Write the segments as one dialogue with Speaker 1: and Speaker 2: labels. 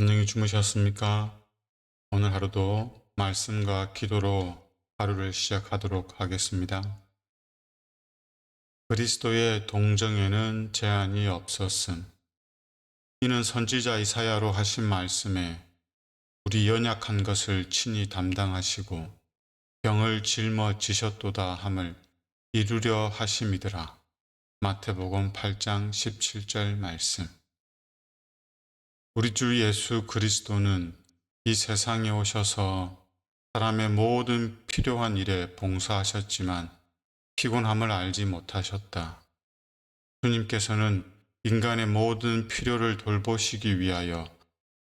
Speaker 1: 안녕히 주무셨습니까? 오늘 하루도 말씀과 기도로 하루를 시작하도록 하겠습니다. 그리스도의 동정에는 제한이 없었음. 이는 선지자 이사야로 하신 말씀에 우리 연약한 것을 친히 담당하시고 병을 짊어지셨도다 함을 이루려 하심이더라. 마태복음 8장 17절 말씀. 우리 주 예수 그리스도는 이 세상에 오셔서 사람의 모든 필요한 일에 봉사하셨지만 피곤함을 알지 못하셨다. 주님께서는 인간의 모든 필요를 돌보시기 위하여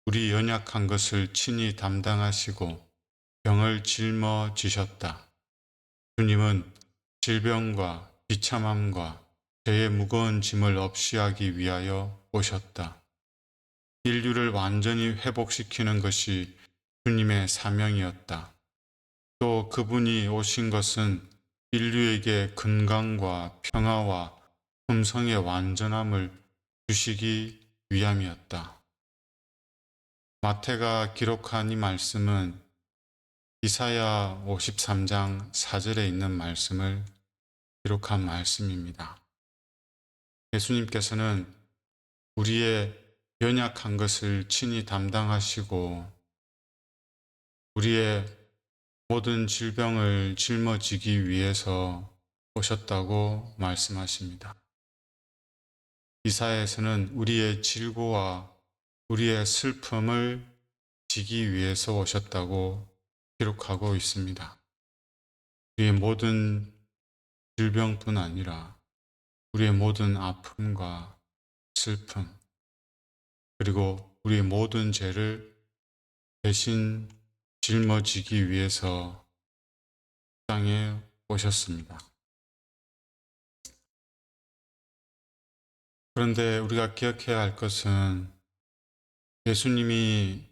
Speaker 1: 우리 연약한 것을 친히 담당하시고 병을 짊어지셨다. 주님은 질병과 비참함과 죄의 무거운 짐을 없이 하기 위하여 오셨다. 인류를 완전히 회복시키는 것이 주님의 사명이었다. 또 그분이 오신 것은 인류에게 건강과 평화와 품성의 완전함을 주시기 위함이었다. 마태가 기록한 이 말씀은 이사야 53장 4절에 있는 말씀을 기록한 말씀입니다. 예수님께서는 우리의 연약한 것을 친히 담당하시고 우리의 모든 질병을 짊어지기 위해서 오셨다고 말씀하십니다. 이사야에서는 우리의 질고와 우리의 슬픔을 지기 위해서 오셨다고 기록하고 있습니다. 우리의 모든 질병뿐 아니라 우리의 모든 아픔과 슬픔, 그리고 우리의 모든 죄를 대신 짊어지기 위해서 땅에 오셨습니다. 그런데 우리가 기억해야 할 것은 예수님이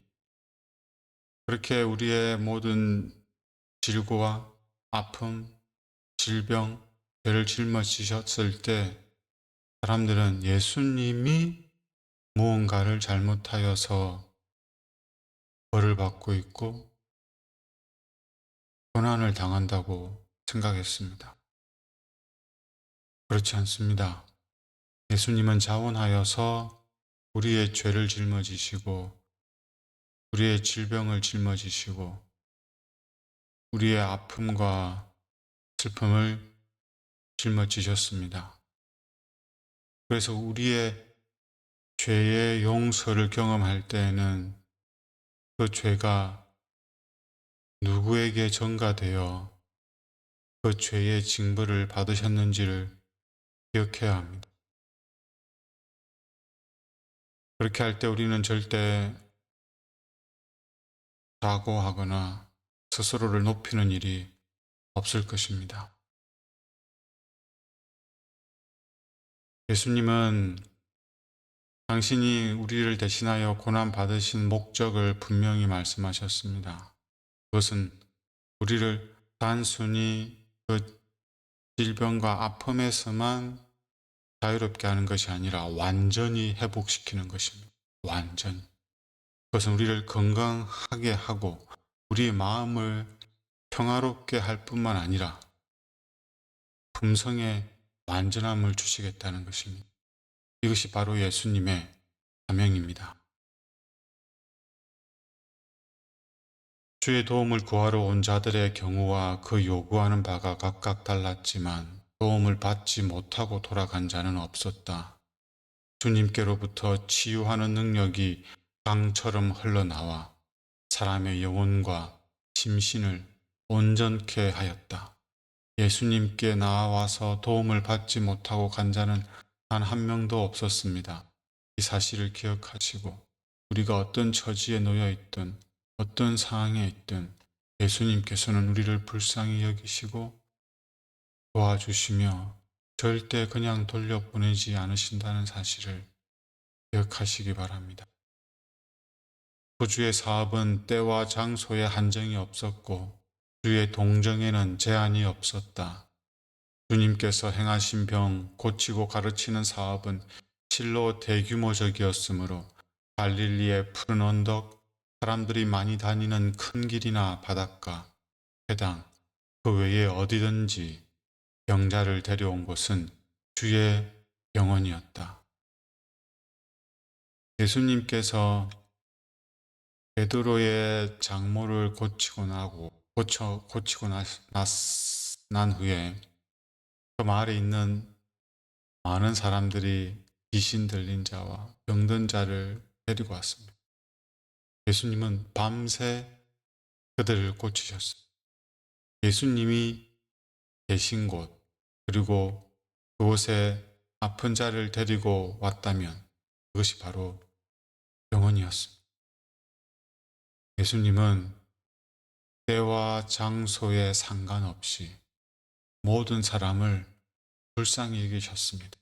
Speaker 1: 그렇게 우리의 모든 질고와 아픔, 질병, 죄를 짊어지셨을 때 사람들은 예수님이 무언가를 잘못하여서 벌을 받고 있고 고난을 당한다고 생각했습니다. 그렇지 않습니다. 예수님은 자원하여서 우리의 죄를 짊어지시고 우리의 질병을 짊어지시고 우리의 아픔과 슬픔을 짊어지셨습니다. 그래서 우리의 죄의 용서를 경험할 때에는 그 죄가 누구에게 전가되어 그 죄의 징벌을 받으셨는지를 기억해야 합니다. 그렇게 할 때 우리는 절대 자고하거나 스스로를 높이는 일이 없을 것입니다. 예수님은 당신이 우리를 대신하여 고난 받으신 목적을 분명히 말씀하셨습니다. 그것은 우리를 단순히 그 질병과 아픔에서만 자유롭게 하는 것이 아니라 완전히 회복시키는 것입니다. 완전히. 그것은 우리를 건강하게 하고 우리의 마음을 평화롭게 할 뿐만 아니라 품성의 완전함을 주시겠다는 것입니다. 이것이 바로 예수님의 사명입니다. 주의 도움을 구하러 온 자들의 경우와 그 요구하는 바가 각각 달랐지만 도움을 받지 못하고 돌아간 자는 없었다. 주님께로부터 치유하는 능력이 강처럼 흘러나와 사람의 영혼과 심신을 온전케 하였다. 예수님께 나와서 도움을 받지 못하고 간 자는 단 한 명도 없었습니다. 이 사실을 기억하시고 우리가 어떤 처지에 놓여 있든 어떤 상황에 있든 예수님께서는 우리를 불쌍히 여기시고 도와주시며 절대 그냥 돌려보내지 않으신다는 사실을 기억하시기 바랍니다. 구주의 사업은 때와 장소에 한정이 없었고 주의 동정에는 제한이 없었다. 주님께서 행하신 병, 고치고 가르치는 사업은 실로 대규모적이었으므로 갈릴리의 푸른 언덕, 사람들이 많이 다니는 큰 길이나 바닷가, 해당, 그 외에 어디든지 병자를 데려온 곳은 주의 병원이었다. 예수님께서 베드로의 장모를 고치고 나고 고쳐 고치고 나, 났, 난 후에 그 마을에 있는 많은 사람들이 귀신 들린 자와 병든 자를 데리고 왔습니다. 예수님은 밤새 그들을 고치셨습니다. 예수님이 계신 곳 그리고 그곳에 아픈 자를 데리고 왔다면 그것이 바로 병원이었습니다. 예수님은 때와 장소에 상관없이 모든 사람을 불쌍히 여기셨습니다.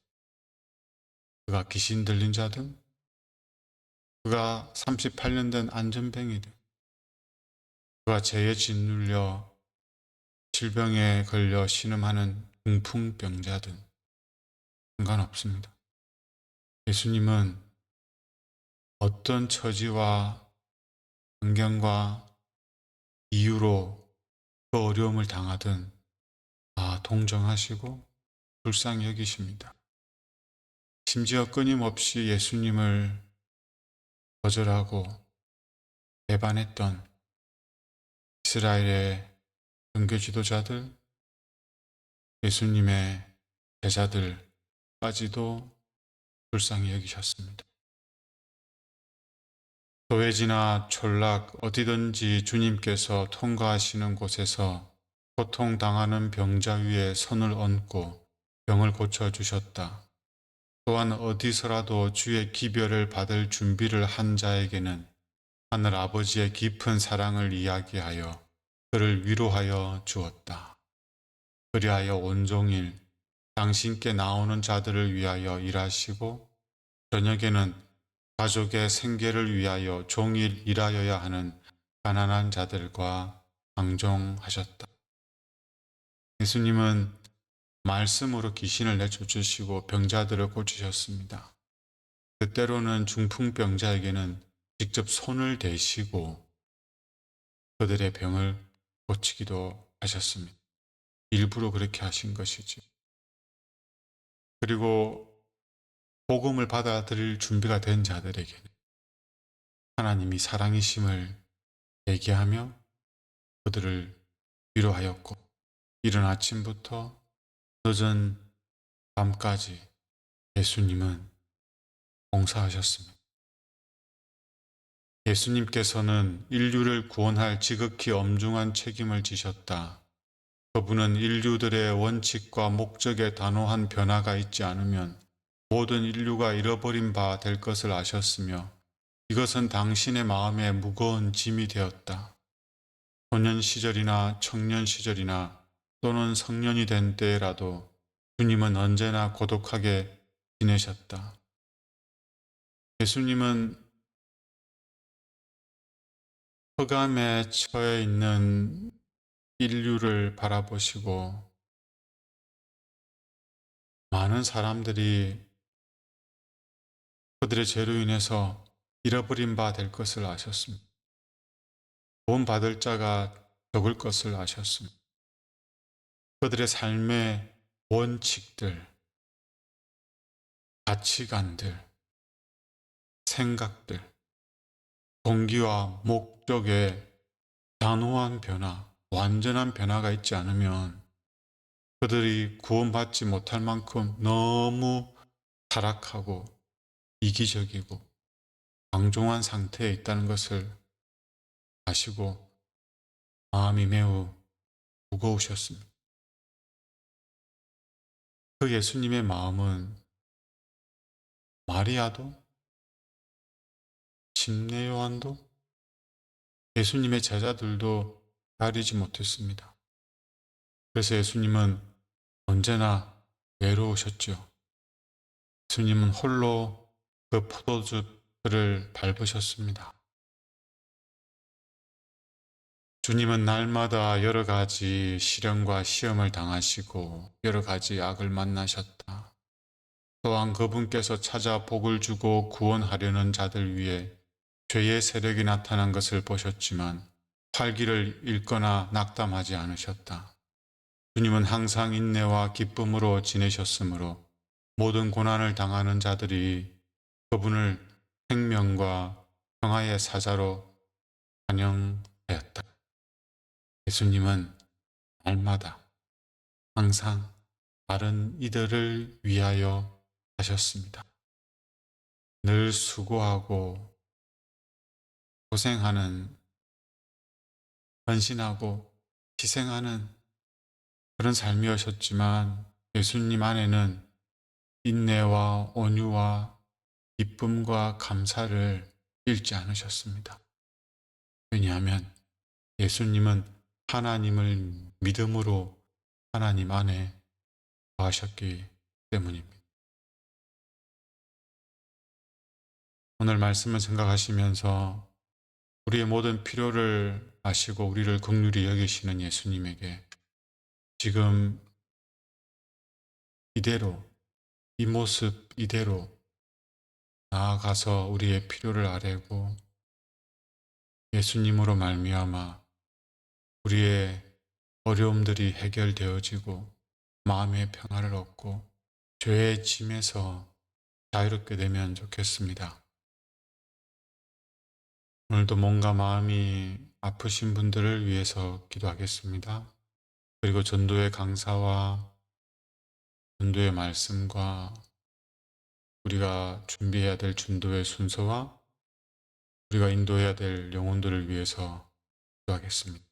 Speaker 1: 그가 귀신 들린 자든, 그가 38년 된 안전뱅이든, 그가 죄에 짓눌려 질병에 걸려 신음하는 중풍병자든 상관없습니다. 예수님은 어떤 처지와 환경과 이유로 그 어려움을 당하든 다 동정하시고 불쌍히 여기십니다. 심지어 끊임없이 예수님을 거절하고 배반했던 이스라엘의 종교 지도자들, 예수님의 제자들까지도 불쌍히 여기셨습니다. 도회지나 촌락 어디든지 주님께서 통과하시는 곳에서 고통당하는 병자 위에 손을 얹고 병을 고쳐주셨다. 또한 어디서라도 주의 기별을 받을 준비를 한 자에게는 하늘 아버지의 깊은 사랑을 이야기하여 그를 위로하여 주었다. 그리하여 온종일 당신께 나오는 자들을 위하여 일하시고 저녁에는 가족의 생계를 위하여 종일 일하여야 하는 가난한 자들과 방종하셨다. 예수님은 말씀으로 귀신을 내쫓으시고 병자들을 고치셨습니다. 때때로는 중풍병자에게는 직접 손을 대시고 그들의 병을 고치기도 하셨습니다. 일부러 그렇게 하신 것이지. 그리고 복음을 받아들일 준비가 된 자들에게는 하나님이 사랑이심을 얘기하며 그들을 위로하였고 이른 아침부터 늦은 밤까지 예수님은 봉사하셨습니다. 예수님께서는 인류를 구원할 지극히 엄중한 책임을 지셨다. 그분은 인류들의 원칙과 목적에 단호한 변화가 있지 않으면 모든 인류가 잃어버린 바 될 것을 아셨으며 이것은 당신의 마음에 무거운 짐이 되었다. 소년 시절이나 청년 시절이나 또는 성년이 된 때라도 주님은 언제나 고독하게 지내셨다. 예수님은 흑암에 처해 있는 인류를 바라보시고 많은 사람들이 그들의 죄로 인해서 잃어버린 바 될 것을 아셨습니다. 돈 받을 자가 적을 것을 아셨습니다. 그들의 삶의 원칙들, 가치관들, 생각들, 동기와 목적에 단호한 변화, 완전한 변화가 있지 않으면 그들이 구원받지 못할 만큼 너무 타락하고 이기적이고 방종한 상태에 있다는 것을 아시고 마음이 매우 무거우셨습니다. 그 예수님의 마음은 마리아도 침례 요한도 예수님의 제자들도 가리지 못했습니다. 그래서 예수님은 언제나 외로우셨죠. 예수님은 홀로 그 포도주를 밟으셨습니다. 주님은 날마다 여러 가지 시련과 시험을 당하시고 여러 가지 악을 만나셨다. 또한 그분께서 찾아 복을 주고 구원하려는 자들 위해 죄의 세력이 나타난 것을 보셨지만 활기를 잃거나 낙담하지 않으셨다. 주님은 항상 인내와 기쁨으로 지내셨으므로 모든 고난을 당하는 자들이 그분을 생명과 평화의 사자로 환영하였다. 예수님은 날마다 항상 다른 이들을 위하여 하셨습니다. 늘 수고하고 고생하는 헌신하고 희생하는 그런 삶이었지만 예수님 안에는 인내와 온유와 기쁨과 감사를 잃지 않으셨습니다. 왜냐하면 예수님은 하나님을 믿음으로 하나님 안에 거하셨기 때문입니다. 오늘 말씀을 생각하시면서 우리의 모든 필요를 아시고 우리를 긍휼히 여기시는 예수님에게 지금 이대로 이 모습 이대로 나아가서 우리의 필요를 아뢰고 예수님으로 말미암아 우리의 어려움들이 해결되어지고 마음의 평화를 얻고 죄의 짐에서 자유롭게 되면 좋겠습니다. 오늘도 뭔가 마음이 아프신 분들을 위해서 기도하겠습니다. 그리고 전도의 강사와 전도의 말씀과 우리가 준비해야 될 전도의 순서와 우리가 인도해야 될 영혼들을 위해서 기도하겠습니다.